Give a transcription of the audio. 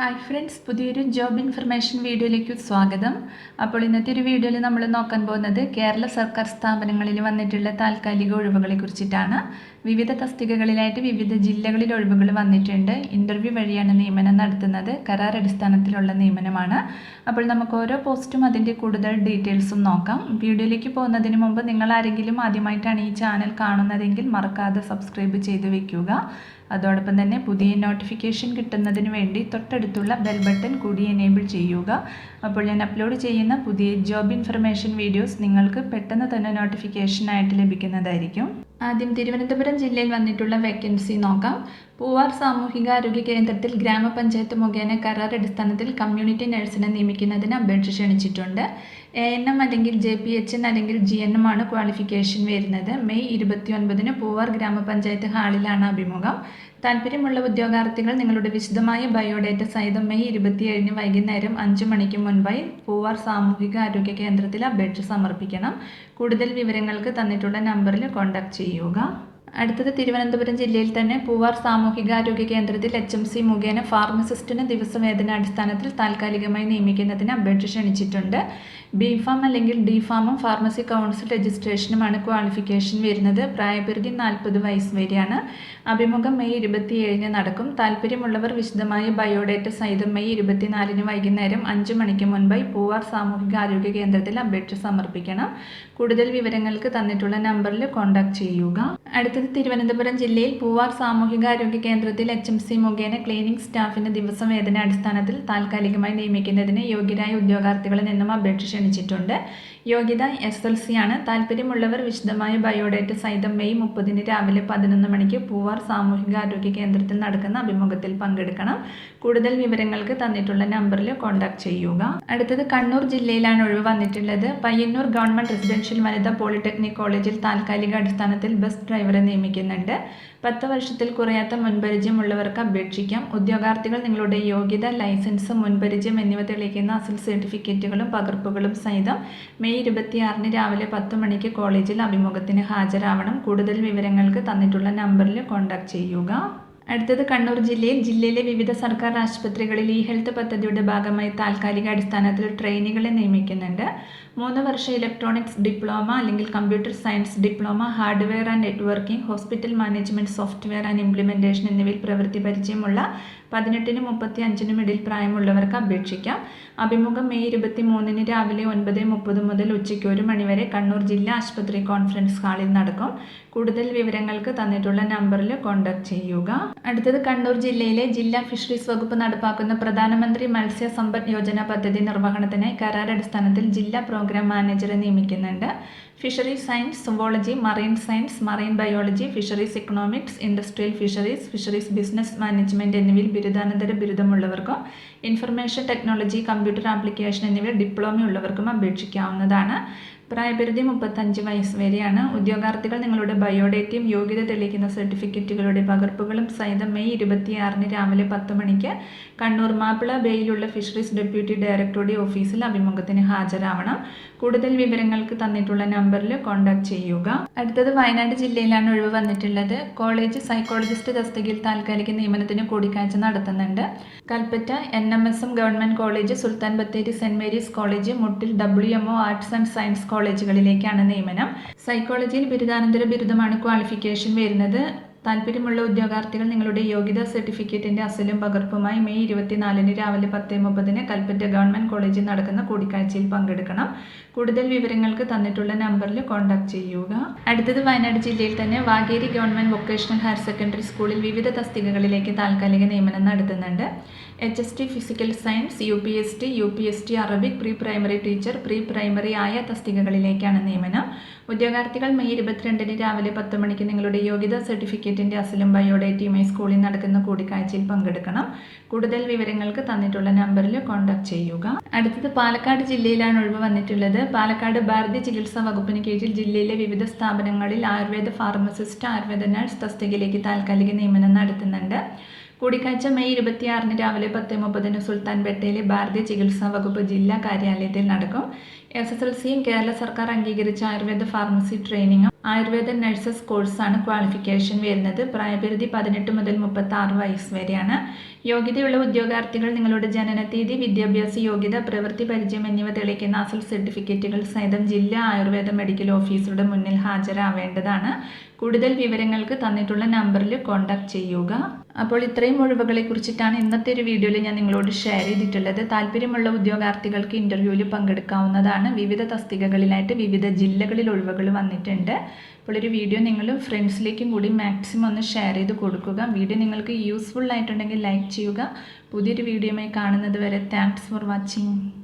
Hi friends പുതിയൊരു job information വീഡിയോയിലേക്ക് സ്വാഗതം. അപ്പോൾ ഇന്നത്തെ ഒരു വീഡിയോയിൽ നമ്മൾ നോക്കാൻ പോകുന്നത് കേരള സർക്കാർ സ്ഥാപനങ്ങളിൽ വന്നിട്ടുള്ള താൽക്കാലിക ഒഴിവുകളെ കുറിച്ചിട്ടാണ്. വിവിധ തസ്തികകളിലായിട്ട് വിവിധ ജില്ലകളിൽ ഒഴിവുകൾ വന്നിട്ടുണ്ട്. ഇന്റർവ്യൂ വഴിയാണ് നിയമനം നടത്തുന്നത്. കരാർ അടിസ്ഥാനത്തിലുള്ള നിയമനമാണ്. അപ്പോൾ നമുക്ക് ഓരോ പോസ്റ്റും അതിന്റെ കൂടുതൽ ഡീറ്റെയിൽസും നോക്കാം. വീഡിയോയിലേക്ക് പോകുന്നതിന് മുമ്പ് നിങ്ങൾ ആരെങ്കിലും ആദ്യമായിട്ടാണ് ഈ ചാനൽ കാണുന്നതെങ്കിൽ മറക്കാതെ സബ്സ്ക്രൈബ് ചെയ്ത് വെക്കുക. അതോടൊപ്പം തന്നെ പുതിയ നോട്ടിഫിക്കേഷൻ കിട്ടുന്നതിന് വേണ്ടി തൊട്ടടുത്തുള്ള ബെൽ ബട്ടൺ കൂടി എനേബിൾ ചെയ്യുക. അപ്പോൾ ഞാൻ അപ്ലോഡ് ചെയ്യുന്ന പുതിയ ജോബ് ഇൻഫർമേഷൻ വീഡിയോസ് നിങ്ങൾക്ക് പെട്ടെന്ന് തന്നെ നോട്ടിഫിക്കേഷനായിട്ട് ലഭിക്കുന്നതായിരിക്കും. ആദ്യം തിരുവനന്തപുരം ജില്ലയിൽ വന്നിട്ടുള്ള വേക്കൻസി നോക്കാം. പൂവാർ സാമൂഹികാരോഗ്യ കേന്ദ്രത്തിൽ ഗ്രാമപഞ്ചായത്ത് മുഖേന കരാർ അടിസ്ഥാനത്തിൽ കമ്മ്യൂണിറ്റി നഴ്സിനെ നിയമിക്കുന്നതിന് അപേക്ഷ ക്ഷണിച്ചിട്ടുണ്ട്. എ എൻ എം അല്ലെങ്കിൽ ജെ പി എച്ച് എൻ അല്ലെങ്കിൽ ജി എൻ എം ആണ് ക്വാളിഫിക്കേഷൻ വരുന്നത്. മെയ് ഇരുപത്തി ഒൻപതിന് പൂവാർ ഗ്രാമപഞ്ചായത്ത് ഹാളിലാണ് അഭിമുഖം. താല്പര്യമുള്ള ഉദ്യോഗാർത്ഥികൾ നിങ്ങളുടെ വിശദമായ ബയോഡേറ്റ സഹിതം മെയ് ഇരുപത്തിയേഴിന് വൈകുന്നേരം അഞ്ച് മണിക്ക് മുൻപായി പൂവാർ സാമൂഹിക ആരോഗ്യ കേന്ദ്രത്തിൽ അപേക്ഷ സമർപ്പിക്കണം. കൂടുതൽ വിവരങ്ങൾക്ക് തന്നിട്ടുള്ള നമ്പറിൽ കോൺടാക്ട് ചെയ്യുക. അടുത്തത് തിരുവനന്തപുരം ജില്ലയിൽ തന്നെ പൂവാർ സാമൂഹികാരോഗ്യ കേന്ദ്രത്തിൽ എച്ച് എം സി മുഖേന ഫാർമസിസ്റ്റിന് ദിവസവേതന അടിസ്ഥാനത്തിൽ താൽക്കാലികമായി നിയമിക്കുന്നതിന് അപേക്ഷ ക്ഷണിച്ചിട്ടുണ്ട്. ബി ഫാം അല്ലെങ്കിൽ ഡി ഫാമും ഫാർമസി കൗൺസിൽ രജിസ്ട്രേഷനുമാണ് ക്വാളിഫിക്കേഷൻ വരുന്നത്. പ്രായപരിധി നാൽപ്പത് വയസ്സ് വരെയാണ്. അഭിമുഖം മെയ് ഇരുപത്തിയേഴിന് നടക്കും. താല്പര്യമുള്ളവർ വിശദമായ ബയോഡേറ്റ സഹിതം മെയ് ഇരുപത്തിനാലിന് വൈകുന്നേരം അഞ്ച് മണിക്ക് മുൻപായി പൂവാർ സാമൂഹികാരോഗ്യ കേന്ദ്രത്തിൽ അപേക്ഷ സമർപ്പിക്കണം. കൂടുതൽ വിവരങ്ങൾക്ക് തന്നിട്ടുള്ള നമ്പറിൽ കോൺടാക്ട് ചെയ്യുക. അടുത്തത് തിരുവനന്തപുരം ജില്ലയിൽ പൂവാർ സാമൂഹികാരോഗ്യ കേന്ദ്രത്തിൽ എച്ച് എം സി മുഖേന ക്ലീനിംഗ് സ്റ്റാഫിന് ദിവസവേതന അടിസ്ഥാനത്തിൽ താൽക്കാലികമായി നിയമിക്കുന്നതിന് യോഗ്യരായ ഉദ്യോഗാർത്ഥികളിൽ നിന്നും അപേക്ഷ ക്ഷണിച്ചിട്ടുണ്ട്. യോഗ്യത എസ് എൽ സി ആണ്. താല്പര്യമുള്ളവർ വിശദമായ ബയോഡേറ്റ സഹിതം മെയ് മുപ്പതിന് രാവിലെ പതിനൊന്ന് മണിക്ക് പൂവാർ സാമൂഹികാരോഗ്യ കേന്ദ്രത്തിൽ നടക്കുന്ന അഭിമുഖത്തിൽ പങ്കെടുക്കണം. കൂടുതൽ വിവരങ്ങൾക്ക് തന്നിട്ടുള്ള നമ്പറിൽ കോൺടാക്ട് ചെയ്യുക. അടുത്തത് കണ്ണൂർ ജില്ലയിലാണ് ഒഴിവ് വന്നിട്ടുള്ളത്. പയ്യന്നൂർ ഗവൺമെന്റ് റെസിഡൻഷ്യൽ വനിതാ പോളിടെക്നിക് കോളേജിൽ താൽക്കാലിക അടിസ്ഥാനത്തിൽ ബസ് ഡ്രൈവറെ നിയമിക്കുന്നുണ്ട്. പത്ത് വർഷത്തിൽ കുറയാത്ത മുൻപരിചയമുള്ളവർക്ക് അപേക്ഷിക്കാം. ഉദ്യോഗാർത്ഥികൾ നിങ്ങളുടെ യോഗ്യത ലൈസൻസ് മുൻപരിചയം എന്നിവ തെളിയിക്കുന്ന അസൽ സർട്ടിഫിക്കറ്റുകളും പകർപ്പുകളും സഹിതം മെയ് ഇരുപത്തിയാറിന് രാവിലെ പത്ത് മണിക്ക് കോളേജിൽ അഭിമുഖത്തിന് ഹാജരാവണം. കൂടുതൽ വിവരങ്ങൾക്ക് തന്നിട്ടുള്ള നമ്പറിൽ കോൺടാക്ട് ചെയ്യുക. അടുത്തത് കണ്ണൂർ ജില്ലയിൽ ജില്ലയിലെ വിവിധ സർക്കാർ ആശുപത്രികളിൽ ഈ ഹെൽത്ത് പദ്ധതിയുടെ ഭാഗമായി താൽക്കാലിക അടിസ്ഥാനത്തിൽ ട്രെയിനികളെ നിയമിക്കുന്നുണ്ട്. മൂന്ന് വർഷ ഇലക്ട്രോണിക്സ് ഡിപ്ലോമ അല്ലെങ്കിൽ computer science diploma hardware and networking hospital management software and implementation എന്നിവയിൽ പ്രവൃത്തി പരിചയമുള്ള പതിനെട്ടിനും മുപ്പത്തി അഞ്ചിനും ഇടയിൽ പ്രായമുള്ളവർക്ക് അപേക്ഷിക്കാം. അഭിമുഖം മെയ് ഇരുപത്തി മൂന്നിന് രാവിലെ ഒൻപത് മുപ്പത് മുതൽ ഉച്ചയ്ക്ക് ഒരു മണിവരെ കണ്ണൂർ ജില്ലാ ആശുപത്രി കോൺഫറൻസ് ഹാളിൽ നടക്കും. കൂടുതൽ വിവരങ്ങൾക്ക് തന്നിട്ടുള്ള നമ്പറിൽ കോൺടാക്ട് ചെയ്യുക. അടുത്തത് കണ്ണൂർ ജില്ലയിലെ ജില്ലാ ഫിഷറീസ് വകുപ്പ് നടപ്പാക്കുന്ന പ്രധാനമന്ത്രി മത്സ്യ സമ്പദ് യോജന പദ്ധതി നിർവഹണത്തിനായി കരാർ അടിസ്ഥാനത്തിൽ ജില്ലാ പ്രോഗ്രാം മാനേജറെ നിയമിക്കുന്നുണ്ട്. Fisheries science zoology marine science marine biology fisheries economics industrial fisheries fisheries business management എന്നിവയിൽ ബിരുദാനന്തര ബിരുദമുള്ളവർക്കും ഇൻഫർമേഷൻ ടെക്നോളജി കമ്പ്യൂട്ടർ ആപ്ലിക്കേഷൻ എന്നിവയിൽ ഡിപ്ലോമ ഉള്ളവർക്കും അപേക്ഷിക്കാവുന്നതാണ്. പ്രായപരിധി മുപ്പത്തഞ്ച് വയസ്സ് വരെയാണ്. ഉദ്യോഗാർത്ഥികൾ നിങ്ങളുടെ ബയോഡേറ്റയും യോഗ്യത തെളിയിക്കുന്ന സർട്ടിഫിക്കറ്റുകളുടെ പകർപ്പുകളും സഹിതം മെയ് ഇരുപത്തിയാറിന് രാവിലെ പത്ത് മണിക്ക് കണ്ണൂർ മാപ്പിള ബേയിലുള്ള ഫിഷറീസ് ഡെപ്യൂട്ടി ഡയറക്ടറുടെ ഓഫീസിൽ അഭിമുഖത്തിന് ഹാജരാവണം. കൂടുതൽ വിവരങ്ങൾക്ക് തന്നിട്ടുള്ള നമ്പറിൽ കോൺടാക്ട് ചെയ്യുക. അടുത്തത് വയനാട് ജില്ലയിലാണ് ഒഴിവ് വന്നിട്ടുള്ളത്. കോളേജ് സൈക്കോളജിസ്റ്റ് തസ്തികയിൽ താൽക്കാലിക നിയമനത്തിന് കൂടിക്കാഴ്ച നടത്തുന്നുണ്ട്. Kalpetta N M S M college Sultan Bathery saint Mary's college Muttil W M O arts and science കോളേജുകളിലേക്കാണ് നിയമനം. സൈക്കോളജിയിൽ ബിരുദാനന്തര ബിരുദമാണ് ക്വാളിഫിക്കേഷൻ വരുന്നത്. താല്പര്യമുള്ള ഉദ്യോഗാർത്ഥികൾ നിങ്ങളുടെ യോഗ്യതാ സർട്ടിഫിക്കറ്റിന്റെ അസലും പകർപ്പുമായി മെയ് ഇരുപത്തിനാലിന് രാവിലെ പത്ത് മുപ്പതിന് കൽപ്പറ്റ ഗവൺമെന്റ് കോളേജിൽ നടക്കുന്ന കൂടിക്കാഴ്ചയിൽ പങ്കെടുക്കണം. കൂടുതൽ വിവരങ്ങൾക്ക് തന്നിട്ടുള്ള നമ്പറിൽ കോൺടാക്ട് ചെയ്യുക. അടുത്തത് വയനാട് ജില്ലയിൽ തന്നെ Vageri government vocational higher secondary സ്കൂളിൽ വിവിധ തസ്തികകളിലേക്ക് താൽക്കാലിക നിയമനം നടത്തുന്നുണ്ട്. H S T physical science U P S T U P S T Arabic pre primary teacher pre primary ആയ തസ്തികകളിലേക്കാണ് നിയമനം. ഉദ്യോഗാർത്ഥികൾ മെയ് ഇരുപത്തിരണ്ടിന് രാവിലെ പത്ത് മണിക്ക് നിങ്ങളുടെ യോഗ്യതാ സർട്ടിഫിക്കറ്റിന്റെ അസലും ബയോഡേറ്റയുമായി സ്കൂളിൽ നടക്കുന്ന കൂടിക്കാഴ്ചയിൽ പങ്കെടുക്കണം. കൂടുതൽ വിവരങ്ങൾക്ക് തന്നിട്ടുള്ള നമ്പറിൽ കോൺടാക്ട് ചെയ്യുക. അടുത്തത് പാലക്കാട് ജില്ലയിലാണ് ഒഴിവ് വന്നിട്ടുള്ളത്. പാലക്കാട് ഭാരതീയ ചികിത്സാ വകുപ്പിന് കീഴിൽ ജില്ലയിലെ വിവിധ സ്ഥാപനങ്ങളിൽ ആയുർവേദ ഫാർമസിസ്റ്റ് ആയുർവേദ നഴ്സ് തസ്തികയിലേക്ക് താൽക്കാലിക നിയമനം നടത്തുന്നുണ്ട്. കൂടിക്കാഴ്ച മെയ് ഇരുപത്തിയാറിന് രാവിലെ പത്ത് മുപ്പതിന് സുൽത്താൻ ബത്തേരി ഭാരതീയ ചികിത്സാ വകുപ്പ് ജില്ലാ കാര്യാലയത്തിൽ നടക്കും. എസ് എസ് എൽ സിയും കേരള സർക്കാർ അംഗീകരിച്ച ആയുർവേദ ഫാർമസി ട്രെയിനിങ്ങും ആയുർവേദ നഴ്സസ് കോഴ്സാണ് ക്വാളിഫിക്കേഷൻ വരുന്നത്. പ്രായപരിധി പതിനെട്ട് മുതൽ മുപ്പത്തി ആറ് വയസ്സ് വരെയാണ്. യോഗ്യതയുള്ള ഉദ്യോഗാർത്ഥികൾ നിങ്ങളുടെ ജനനത്തീയതി വിദ്യാഭ്യാസ യോഗ്യത പ്രവൃത്തി പരിചയം എന്നിവ തെളിയിക്കുന്ന അസൽ സർട്ടിഫിക്കറ്റുകൾ സഹിതം ജില്ലാ ആയുർവേദ മെഡിക്കൽ ഓഫീസറുടെ മുന്നിൽ ഹാജരാവേണ്ടതാണ്. കൂടുതൽ വിവരങ്ങൾക്ക് തന്നിട്ടുള്ള നമ്പറിൽ കോൺടാക്ട് ചെയ്യുക. അപ്പോൾ ഇത്രയും ഒഴിവുകളെ കുറിച്ചിട്ടാണ് ഇന്നത്തെ ഒരു വീഡിയോയിൽ ഞാൻ നിങ്ങളോട് ഷെയർ ചെയ്തിട്ടുള്ളത്. താല്പര്യമുള്ള ഉദ്യോഗാർത്ഥികൾക്ക് ഇന്റർവ്യൂവിൽ പങ്കെടുക്കാവുന്നതാണ്. വിവിധ തസ്തികകളിലായിട്ട് വിവിധ ജില്ലകളിൽ ഒഴിവുകൾ വന്നിട്ടുണ്ട്. അപ്പോൾ ഒരു വീഡിയോ നിങ്ങൾ ഫ്രണ്ട്സിലേക്കും കൂടി മാക്സിമം ഒന്ന് ഷെയർ ചെയ്ത് കൊടുക്കുക. വീഡിയോ നിങ്ങൾക്ക് യൂസ്ഫുൾ ആയിട്ടുണ്ടെങ്കിൽ ലൈക്ക് ചെയ്യുക. പുതിയൊരു വീഡിയോയുമായി കാണുന്നത് വരെ താങ്ക്സ് ഫോർ വാച്ചിങ്